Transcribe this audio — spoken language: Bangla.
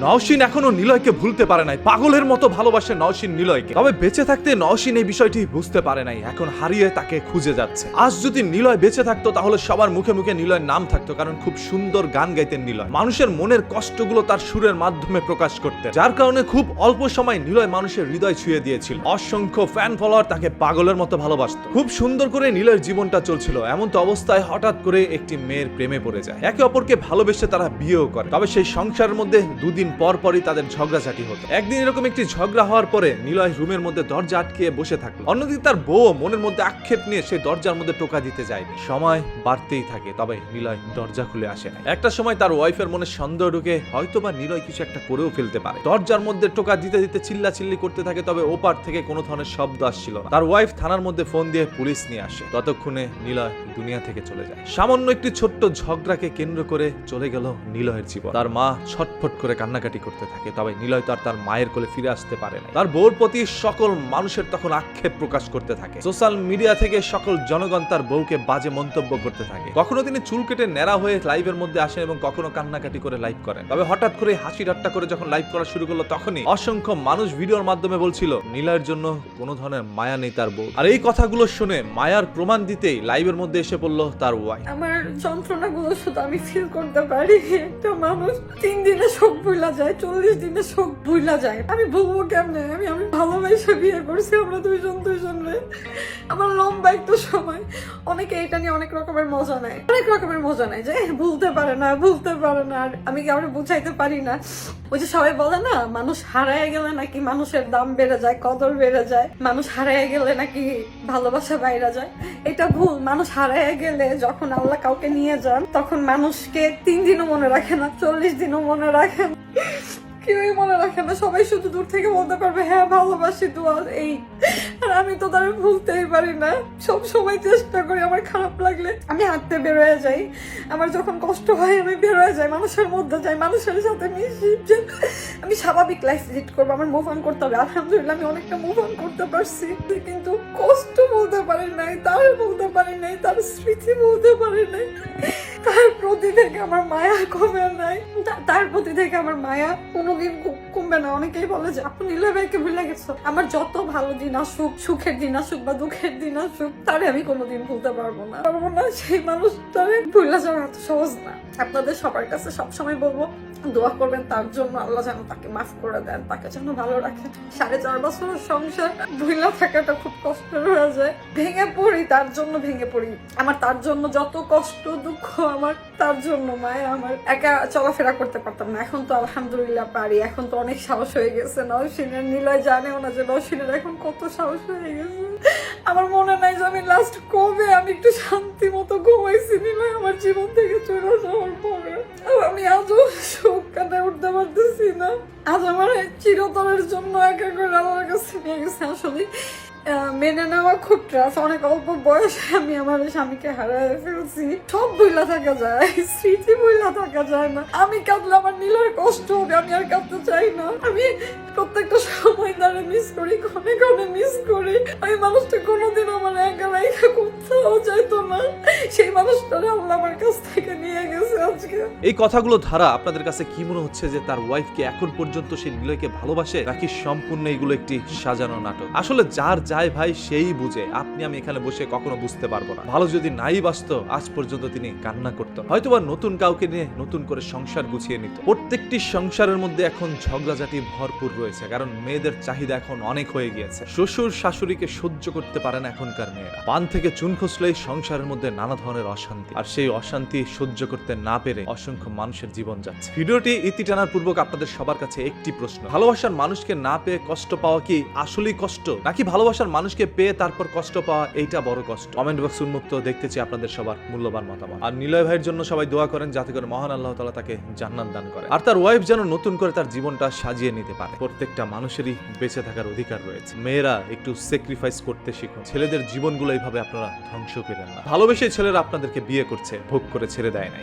নওশিন এখনও নিলয়কে ভুলতে পারে নাই। পাগলের মতো ভালোবাসে নওশিন নিলয়কে। তবে বেঁচে থাকতে নওশিন এই বিষয়টি বুঝতে পারে নাই। এখন হারিয়ে তাকে খুঁজে যাচ্ছে। আজ যদি নিলয় বেঁচে থাকতো, তাহলে সবার মুখে মুখে নিলয়ের নাম থাকতো, কারণ খুব সুন্দর গান গাইতেন নিলয়। মানুষের মনের কষ্টগুলো তার সুরের মাধ্যমে প্রকাশ করতে যার কারণে খুব অল্প সময় নিলয় মানুষের হৃদয় ছুঁয়ে দিয়েছিল। অসংখ্য ফ্যান ফলোয়ার তাকে পাগলের মতো ভালোবাসত। খুব সুন্দর করে নিলয়ের জীবনটা চলছিল। এমন তো অবস্থায় হঠাৎ করে একটি মেয়ের প্রেমে পড়ে যায়। একে অপরকে ভালোবেসে তারা বিয়েও করে। তবে সেই সংসারের মধ্যে দুদিন পর পরই তাদের ঝগড়াঝাটি হতো। একদিন এরকম একটি ঝগড়া হওয়ার পরে নিলয় রুমের মধ্যে দরজা আটকিয়ে বসে থাকল। অন্যদিকে তার বউ মনের মধ্যে আক্ষেপ নিয়ে সেই দরজার মধ্যে টোকা দিতে যায়নি। সময় বাড়তেই থাকে, তবে নিলয় দরজা খুলে আসে না একটা সময় তার ওয়াইফের মনে সন্দেহ ঢুকে হয়তোবা নিলয় কিছু একটা করেও ফেলতে পারে। দরজার মধ্যে টোকা দিতে দিতে চিল্লা চিল্লি করতে থাকে, তবে ওপার থেকে কোনো ধরনের শব্দ আসছিল না। তার ওয়াইফ থানার মধ্যে ফোন দিয়ে পুলিশ নিয়ে আসে। ততক্ষণে নিলয় দুনিয়া থেকে চলে যায়। সামান্য একটি ছোট্ট ঝগড়াকে কেন্দ্র করে চলে গেল নিলয়ের জীবন। তার মা ছটফট করে কান্নাকাটি করতে থাকে, তবে নিলয় তো আর তার মায়ের কোলে ফিরে আসতে পারে না তার বউর প্রতি সকল মানুষের তখন আক্ষেপ প্রকাশ করতে থাকে। সোশ্যাল মিডিয়া থেকে সকল জনগণ তার বউকে বাজে মন্তব্য করতে থাকে। কখনো তিনি চুল কেটে ন্যাড়া হয়ে লাইভের মধ্যে আসেন এবং কখনো কান্নাকাটি করে লাইভ করেন। তবে হঠাৎ করে হাসি ঠাট্টা করে যখন লাইভ করা শুরু করল, তখনই অসংখ্য মানুষ ভিডিওর মাধ্যমে বলছিল, নীলয়ের জন্য কোনো ধরনের মায়া নেই তার বউ। আর এই কথাগুলো শুনে মায়ার প্রমাণ দিতেই লাইভের মধ্যে এসে পড়ল তার ওয়াই আমার যন্ত্রণাগুলো শুধু আমি ফিল করতে পারি একটা মানুষ তিন দিনে শোক ভুলা যায় চল্লিশ দিনে শোক ভুলা যায়। আমি বলব কেমনে? আমি আমি ভালোবাসে বিয়ে করছি আমরা দুইজন দুইজন আমার লম্বা একটু সময়। অনেকে এটা নিয়ে অনেক রকমের মজা নেয়। অনেক রকমের মজা নেয় যে "এহ, ভুলতে পারে না ভুলতে পারে না। আমি কি আমরা বুঝাইতে পারি না? ওই যে সবাই বলে না, মানুষ হারায় গেলে নাকি মানুষের দাম বেড়ে যায়, কদর বেড়ে যায়, মানুষ হারায় গেলে নাকি ভালোবাসা বাইরে যায়। এটা ভুল, মানুষ হারায় গেলে যখন আল্লাহ কাউকে নিয়ে যান, তখন মানুষকে তিন দিনও মনে রাখে না, চল্লিশ দিনও মনে রাখে না। কেউই মনে রাখে না, সবাই শুধু দূর থেকে বলতে পারবে হ্যাঁ ভালোবাসি, দোয়া, এই আমি তো তারা ভুলতেই পারি না। সব সময় চেষ্টা করি আমার খারাপ লাগলে। আমি হাঁটতে বেরোয় যাই। আমার যখন কষ্ট হয়, আমি বেরোয় যাই, মানুষের মধ্যে যাই, মানুষের সাথে মিশি। আমি স্বাভাবিক লাইফ লিড করব, আমার মুভ অন করতে হবে। আলহামদুলিল্লাহ, আমি অনেকটা মুভ অন করতে পারছি। কিন্তু কষ্ট বলতে পারি নাই তার বলতে পারি নাই, তার স্মৃতি বলতে পারি নাই। প্রতি থেকে আমার মায়া কমে নাই তার প্রতি থেকে আমার মায়া কোনোদিন কমবে না। অনেকেই বলে যে, আপনি নীলা ভাইকে ভুলে গেছো। আমার যত ভালো দিন আসুক, সুখের দিন আসুক বা দুঃখের দিন আসুক, তারে আমি কোনোদিন ভুলতে পারব না। পারব না, সেই মানুষটারে ভুলে যাওয়া এত সহজ না। আপনাদের সবার কাছে সবসময় বলব দোয়া করবেন তার জন্য আল্লাহ যেন তাকে মাফ করে দেন, তাকে যেন ভালো রাখেন সাড়ে চার বছরের সংসার ভুলা থাকাটা খুব কষ্ট হয়ে যায়। ভেঙে পড়ি, তার জন্য ভেঙে পড়ি। আমার তার জন্য যত কষ্ট, দুঃখ আমার, তার জন্য মায়ের আমার। একা চলাফেরা করতে পারতাম না। এখন তো আলহামদুলিল্লাহ পারি। এখন তো অনেক সাহস হয়ে গেছে। নওশিনের নিলয় জানেও না যে নওশিনের এখন কত সাহস হয়ে গেছে। আমার মনে নাই যে আমি লাস্ট কবে আমি একটু শান্তি মতো ঘুমাইছি। নিলয় আমার জীবন থেকে চলে যাওয়ার পরে। আমি আজও পারতেছি না। আজ আমার চিরতরের জন্য একা করে আমার কাছে নিয়ে গেছে আসলে। মেনে নেওয়া খুব ট্রাফ অনেক অল্প বয়সে আমি আমার স্বামীকে হারায় ফেলছি। সব বইলা থাকা যায়, স্মৃতি বইলা থাকা যায় না। আমি কাঁদলে আমার নীলের কষ্ট হবে, আমি আর কাঁদতে চাই না। আমি প্রত্যেকটা সময় দ্বারা মিস করি, ক্ষণে ক্ষণে মিস করি। ওই মানুষটা কোনোদিন আমার একা লাইফে কোথাও চাইতো না। সেই মানুষটারে এই কথাগুলো ধারা আপনাদের কাছে কি মনে হচ্ছে যে তার ওয়াইফকে এখন পর্যন্ত সেই নিলয়কে ভালোবাসে, নাকি সম্পূর্ণ এগুলো একটি সাজানো নাটক? আসলে যার যায় ভাই সেই বুঝে। আপনি আমি এখানে বসে কখনো বুঝতে পারব না। ভালো যদি নাই বাসতো আজ পর্যন্ত তিনি কান্না করতো। হয়তোবা নতুন কাউকে নিয়ে নতুন করে সংসার গুছিয়ে নিত। প্রত্যেকটি সংসারের মধ্যে এখন ঝগড়াঝাটি ভরপুর রয়েছে, কারণ মেয়েদের চাহিদা এখন অনেক হয়ে গিয়েছে। শ্বশুর শাশুড়িকে সহ্য করতে পারেন এখনকার মেয়েরা। পান থেকে চুন খসলেই সংসারের মধ্যে নানা ধরনের অশান্তি। আর সেই অশান্তি সহ্য করতে না পেরে অসংখ্য মানুষের জীবন যাচ্ছে। ভিডিওটি ইতি টানার পূর্বক আপনাদের সবার কাছে একটি প্রশ্ন। ভালোবাসার মানুষকে না পেয়ে কষ্ট পাওয়া কি আসলেই কষ্ট? নাকি ভালোবাসার মানুষকে পেয়ে তারপর কষ্ট পাওয়া এইটা বড় কষ্ট? কমেন্ট বক্স উন্মুক্ত দেখতে চাই আপনাদের সবার মূল্যবান মতামত। আর নিলয় ভাইয়ের জন্য সবাই দোয়া করেন যাতে করে মহান আল্লাহ তালা তাকে জান্নাত দান করে। আর তার ওয়াইফ যেন নতুন করে তার জীবনটা সাজিয়ে নিতে পারে। প্রত্যেকটা মানুষেরই বেঁচে থাকার অধিকার রয়েছে। মেয়েরা একটু স্যাক্রিফাইস করতে শিখুন। ছেলেদের জীবনগুলো এইভাবে আপনারা ধ্বংস করেন না। ভালোবেসে ছেলেরা আপনাদেরকে বিয়ে করছে, ভোগ করে ছেড়ে দেয় নাই।